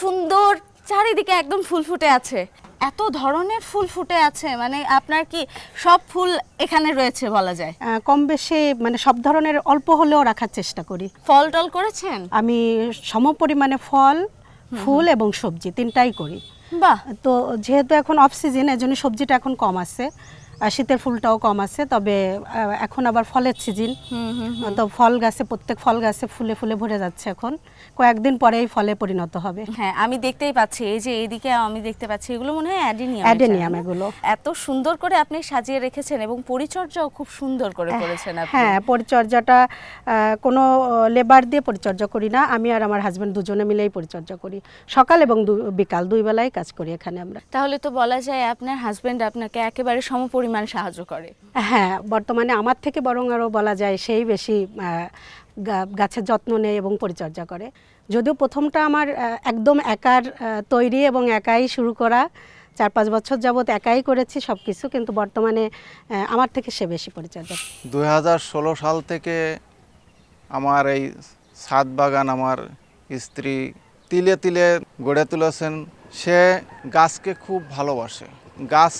সুন্দর চারিদিকে একদম ফুল ফুটে আছে। এত ধরনের ফুল ফুটে আছে মানে আপনার কি সব ফুল এখানে রয়েছে বলা যায়? কম বেশি মানে সব ধরনের অল্প হলেও রাখার চেষ্টা করি। ফল টল করেছেন? আমি সম পরিমাণে ফল ফুল এবং সবজি তিনটাই করি। বাহ! তো যেহেতু এখন অফ সিজন এজন্য সবজিটা এখন কম আছে। শীতের ফুলটাও কম আছে তবে এখন আবার ফলের সিজন তো ফল গাছে প্রত্যেক ফল গাছে ফুলে ফুলে ভরে যাচ্ছে এখন। কয়েকদিন পরেই ফলে পরিণত হবে। হ্যাঁ আমি দেখতেই পাচ্ছি এই যে এইদিকে আমি দেখতে পাচ্ছি এগুলো মনে হয় অ্যাডেনিয়াম অ্যাডেনিয়াম এগুলো। এত সুন্দর করে আপনি সাজিয়ে রেখেছেন এবং পরিচর্যাও খুব সুন্দর করে করেছেন আপনি। হ্যাঁ পরিচর্যাটা কোনো লেবার দিয়ে পরিচর্যা করি না আমি আর আমার হাজবেন্ড দুজনে মিলেই পরিচর্যা করি। সকাল এবং বিকাল দুই বেলায় কাজ করি এখানে আমরা। তাহলে তো বলা যায় আপনার হাজবেন্ড আপনাকে একেবারে সমপরিমাণ সাহায্য করে। হ্যাঁ বর্তমানে আমার থেকে বরং আরও বলা যায় সেই বেশি গাছের যত্ন নেয় এবং পরিচর্যা করে। যদিও প্রথমটা আমার একদম একার তৈরি এবং একাই শুরু করা চার পাঁচ বছর যাবৎ একাই করেছি সব কিছু কিন্তু বর্তমানে আমার থেকে সে বেশি পরিচর্যা করে। দুই হাজার ষোলো সাল থেকে আমার এই ছাদ বাগান আমার স্ত্রী তিলে তিলে গড়ে তুলেছেন। সে গাছকে খুব ভালোবাসে। গাছ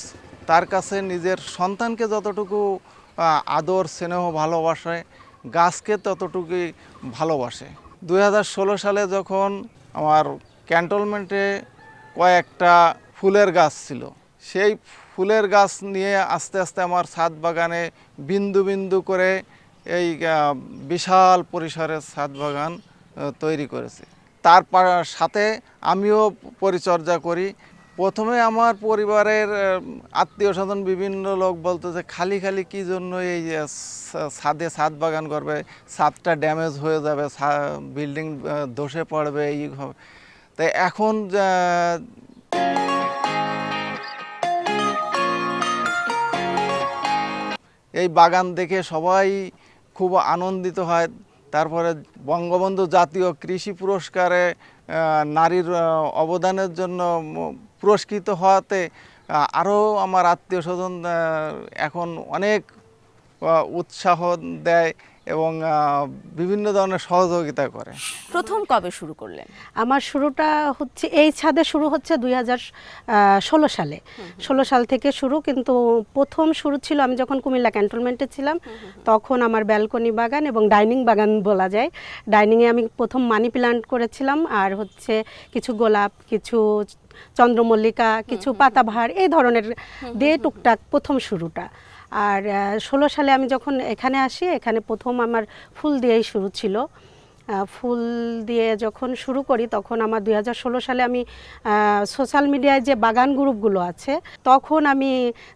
তার কাছে নিজের সন্তানকে যতটুকু আদর, স্নেহ, ভালোবাসে, গাছকে ততটুকুই ভালোবাসে। দু হাজার ষোলো সালে যখন আমার ক্যান্টনমেন্টে কয়েকটা ফুলের গাছ ছিল, সেই ফুলের গাছ নিয়ে আস্তে আস্তে আমার ছাদ বাগানে বিন্দু বিন্দু করে এই বিশাল পরিসরের ছাদ বাগান তৈরি করেছে। তার সাথে আমিও পরিচর্যা করি প্রথমে আমার পরিবারের আত্মীয় স্বজন বিভিন্ন লোক বলতো যে খালি খালি কি জন্য এই ছাদে ছাদ বাগান করবে? ছাদটা ড্যামেজ হয়ে যাবে বিল্ডিং ধসে পড়বে এই হবে তাই এখন এই বাগান দেখে সবাই খুব আনন্দিত হয়। তারপরে বঙ্গবন্ধু জাতীয় কৃষি পুরস্কারে নারীর, অবদানের জন্য পুরস্কৃত হওয়াতে আরও আমার আত্মীয় স্বজন এখন অনেক উৎসাহ দেয় এবং বিভিন্ন ধরনের সহযোগিতা করে। প্রথম কবে শুরু করলেন? আমার শুরুটা হচ্ছে এই ছাদে শুরু হচ্ছে দুই হাজার ষোলো সালে। ষোলো সাল থেকে শুরু কিন্তু প্রথম শুরু ছিল আমি যখন কুমিল্লা ক্যান্টনমেন্টে ছিলাম তখন আমার ব্যালকনি বাগান এবং ডাইনিং বাগান বলা যায়। ডাইনিংয়ে আমি প্রথম মানি প্লান্ট করেছিলাম আর হচ্ছে কিছু গোলাপ কিছু চন্দ্রমল্লিকা কিছু পাতাবাহার এই ধরনের দিয়ে টুকটাক প্রথম শুরুটা। আর ষোলো সালে আমি যখন এখানে আসি এখানে প্রথম আমার ফুল দিয়েই শুরু ছিল। ফুল দিয়ে যখন শুরু করি তখন আমার দু হাজার ষোলো সালে আমি সোশ্যাল মিডিয়ায় যে বাগান গ্রুপগুলো আছে তখন আমি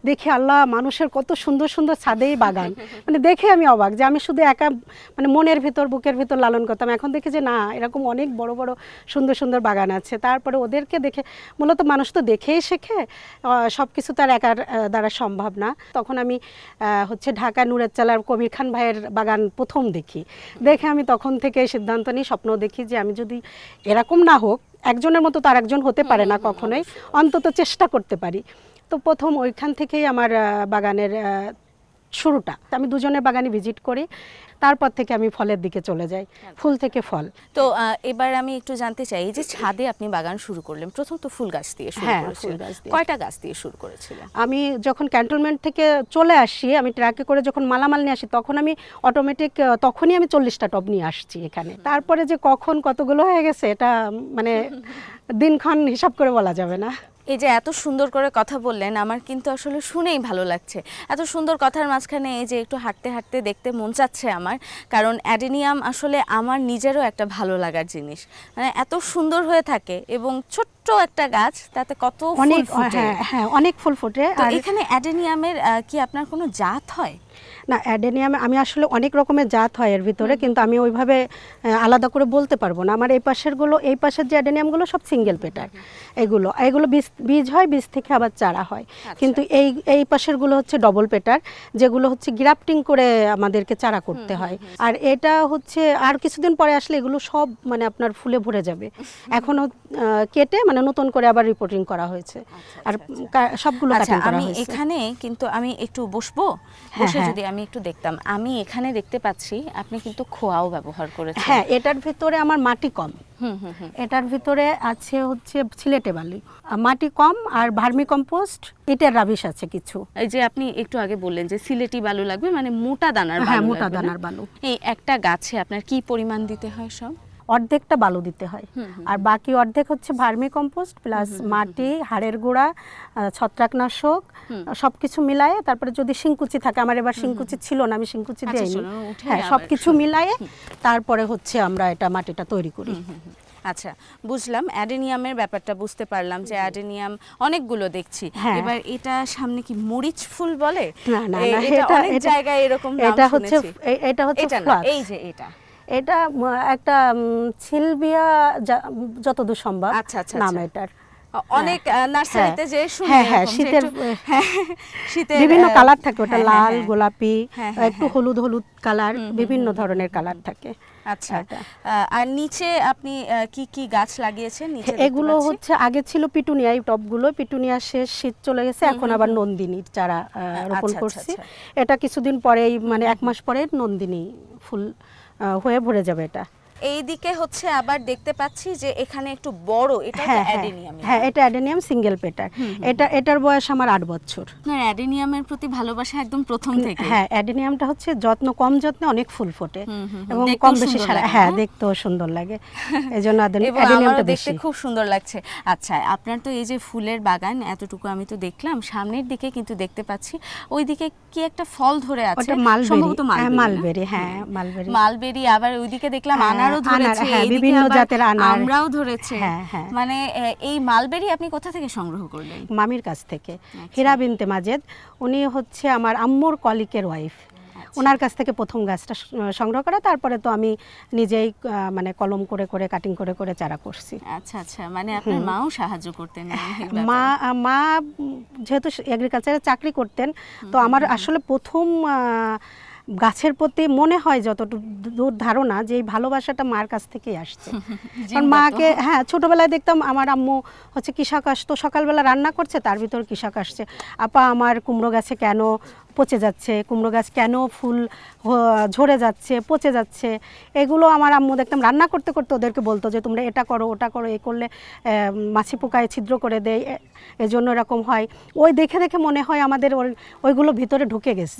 দেখি আল্লাহ মানুষের কত সুন্দর সুন্দর ছাদেই বাগান। মানে দেখে আমি অবাক যে আমি শুধু একা মানে মনের ভিতর বুকের ভিতর লালন করতাম। এখন দেখি যে না এরকম অনেক বড় বড় সুন্দর সুন্দর বাগান আছে। তারপরে ওদেরকে দেখে মূলত মানুষ তো দেখেই শেখে সব কিছু তার একার দ্বারা সম্ভব না। তখন আমি হচ্ছে ঢাকা নুরের চালার কবির খান ভাইয়ের বাগান প্রথম দেখি। দেখে আমি তখন থেকে সিদ্ধান্ত নিই স্বপ্ন দেখি যে আমি যদি এরকম না হোক একজনের মতো তার একজন হতে পারে না কখনোই অন্তত চেষ্টা করতে পারি। তো প্রথম ওইখান থেকেই আমার বাগানের শুরুটা। আমি দুজনের বাগানে ভিজিট করি তারপর থেকে আমি ফলের দিকে চলে যাই ফুল থেকে ফল। তো এবার আমি একটু জানতে চাই যে ছাদে আপনি বাগান শুরু করলেন প্রথম তো ফুল গাছ দিয়ে শুরু হ্যাঁ, ফুল করেছিলেন। কয়টা গাছ দিয়ে শুরু করেছিলেন? আমি যখন ক্যান্টনমেন্ট থেকে চলে আসি আমি ট্রাকে করে যখন মালামাল নিয়ে আসি তখন আমি অটোমেটিক তখনই আমি চল্লিশটা টব নিয়ে আসছি এখানে। তারপরে যে কখন কতগুলো হয়ে গেছে এটা মানে দিনক্ষণ হিসাব করে বলা যাবে না। এই যে এত সুন্দর করে কথা বললেন, আমার কিন্তু আসলে শুনেই ভালো লাগছে। এত সুন্দর কথার মাঝখানে এই যে একটু হাঁটতে হাঁটতে দেখতে মন চাচ্ছে আমার, কারণ অ্যাডেনিয়াম আসলে আমার নিজেরও একটা ভালো লাগার জিনিস। মানে এত সুন্দর হয়ে থাকে এবং ছোট্ট একটা গাছ তাতে কত ফুল অনেক ফুটে? হ্যাঁ হ্যাঁ অনেক ফুল ফোটে। আর এখানে অ্যাডেনিয়ামের কি আপনার কোনো জাত হয়? না অ্যাডেনিয়ামে আমি আসলে অনেক রকমের জাত হয় এর ভিতরে কিন্তু আমি ওইভাবে আলাদা করে বলতে পারব না। আমার এই পাশেরগুলো এই পাশের যে অ্যাডেনিয়ামগুলো সব সিঙ্গেল পেটার এগুলো এগুলো বীজ বীজ হয় বীজ থেকে আবার চারা হয়। কিন্তু এই এই পাশেরগুলো হচ্ছে ডবল পেটার যেগুলো হচ্ছে গ্রাফটিং করে আমাদেরকে চারা করতে হয়। আর এটা হচ্ছে আর কিছুদিন পরে আসলে এগুলো সব মানে আপনার ফুলে ভরে যাবে। এখনও কেটে মানে মানে নতুন করে আবার রিপোর্টিং করা হয়েছে। আর সবগুলো আচ্ছা কাটিং করা আমি হয়েছে। এখানে কিন্তু আমি একটু বসবো? হ্যাঁ, বসে হ্যাঁ। যদি আমি একটু দেখতাম। আমি এখানে দেখতে পাচ্ছি আপনি কিন্তু খোয়াও ব্যবহার করেছেন। হ্যাঁ এটার ভিতরে আমার মাটি কম। হুম হুম হুম। এটার ভিতরে আছে হচ্ছে সিলেটে বালি। মাটি কম আর ভার্মি কম্পোস্ট ইটের রাবিশ আছে কিছু। এই যে আপনি একটু আগে বললেন যে সিলেটি বালু লাগবে মানে মোটা দানার হ্যাঁ মোটা দানার বালু। এই একটা গাছে আপনার কি পরিমাণ দিতে হয় সব? অর্ধেকটা বালু দিতে হয়। আর বাকি অর্ধেক হচ্ছে ভার্মি কম্পোস্ট প্লাস মাটি হাড়ের গুঁড়া ছত্রাকনাশক সব কিছু মিলায়ে তারপরে যদি শিংকুচি থাকে আমার এবার শিংকুচি ছিল না আমি শিংকুচি আচ্ছা, দিইনি। হ্যাঁ আবার সব কিছু মিলায়ে তারপরে হচ্ছে আমরা এটা মাটিটা তৈরি করি। আচ্ছা বুঝলাম। অ্যাডেনিয়ামের ব্যাপারটা বুঝতে পারলাম যে অ্যাডেনিয়াম অনেকগুলো দেখছি। হ্যাঁ। এবার এটা সামনে কি মরিচ ফুল বলে? না না এটা অনেক জায়গায় এরকম নাম এটা হচ্ছে এটা হচ্ছে এই যে এটা। এটা একটা উম, সিলভিয়া যা- যতদূর সম্ভব আচ্ছা, আচ্ছা, নাম আচ্ছা। এটার। অনেক নার্সারিতে যে শুনি হ্যাঁ হ্যাঁ শীতের হ্যাঁ, শীতের বিভিন্ন কালার থাকে ওটা হ্যাঁ, লাল হ্যাঁ, গোলাপি হ্যাঁ, হ্যাঁ, একটু হলুদ হলুদ কালার বিভিন্ন ধরনের কালার থাকে আচ্ছা। আর নিচে আপনি কি কি গাছ লাগিয়েছেন? নিচে এগুলো হচ্ছে আগে ছিল পিটুনিয়া এই টপগুলো। পিটুনিয়া শেষ শীত চলে গেছে এখন আবার নন্দিনীর চারা রোপণ করছি। এটা কিছুদিন পরেই মানে এক মাস পরে নন্দিনী ফুল হয়ে ভরে যাবে এটা। এইদিকে হচ্ছে আবার দেখতে পাচ্ছি যে এখানে একটু বড় এটা হ্যাঁ হ্যাঁ। অ্যাডেনিয়াম হ্যাঁ এটা অ্যাডেনিয়াম সিঙ্গেল পেটার। এটা এটার বয়স আমার আট বছর। আপনার অ্যাডেনিয়ামের প্রতি ভালোবাসা একদম প্রথম থেকে হ্যাঁ অ্যাডেনিয়ামটা হচ্ছে যত্ন কম যত্নে অনেক ফুল ফোটে। এবং কম বেশি সারা হ্যাঁ হ্যাঁ? দেখতেও সুন্দর লাগে। এই জন্য এবং অ্যাডেনিয়ামটা দেখতে খুব সুন্দর লাগছে। আচ্ছা আপনার তো এই যে ফুলের বাগান এতটুকু আমি তো দেখলাম। সামনের দিকে কিন্তু দেখতে পাচ্ছি। ওইদিকে কি একটা ফল ধরে আছে? সম্ভবত মালবেরি মালবেরি হ্যাঁ মালবেরি। মালবেরি আবার ওইদিকে দেখলাম হ্যাঁ, আনারও ধরেছে হ্যাঁ, বিভিন্ন জাতের আনার। আমরাও ধরেছে। হ্যাঁ, হ্যাঁ। মানে এই মালবেরি আপনি কোথা থেকে সংগ্রহ করলেন? মামির কাছ থেকে। আচ্ছা। হীরা বিনতে মাজেদ। উনি হচ্ছে আমার আম্মুর কলিকের ওয়াইফ। আচ্ছা। ওনার কাছ থেকে প্রথম গাছটা সংগ্রহ করা তারপরে তো আমি নিজেই মানে কলম করে করে কাটিং করে করে চারা করছি। আচ্ছা আচ্ছা মানে আপনার মাও সাহায্য করতেন মা মা যেহেতু এগ্রিকালচারে চাকরি করতেন তো আমার আসলে প্রথম গাছের প্রতি মনে হয় যতটুকু দূর ধারণা যে এই ভালোবাসাটা মার কাছ থেকেই আসছে। কারণ মাকে হ্যাঁ ছোটবেলায় দেখতাম আমার আম্মু হচ্ছে কৃষক আসতো সকালবেলা রান্না করছে তার ভিতর কৃষক আসছে। আপা আমার কুমড়ো গাছে কেন পচে যাচ্ছে? কুমড়ো গাছ কেন ফুল ঝরে যাচ্ছে পচে যাচ্ছে? এগুলো আমার আম্মু দেখতাম রান্না করতে করতে ওদেরকে বলতো যে তোমরা এটা করো ওটা করো এ করলে মাছি পোকায় ছিদ্র করে দেয় এজন্য এরকম হয়। ওই দেখে দেখে মনে হয় আমাদের ওই- ওইগুলো ভিতরে ঢুকে গেছে।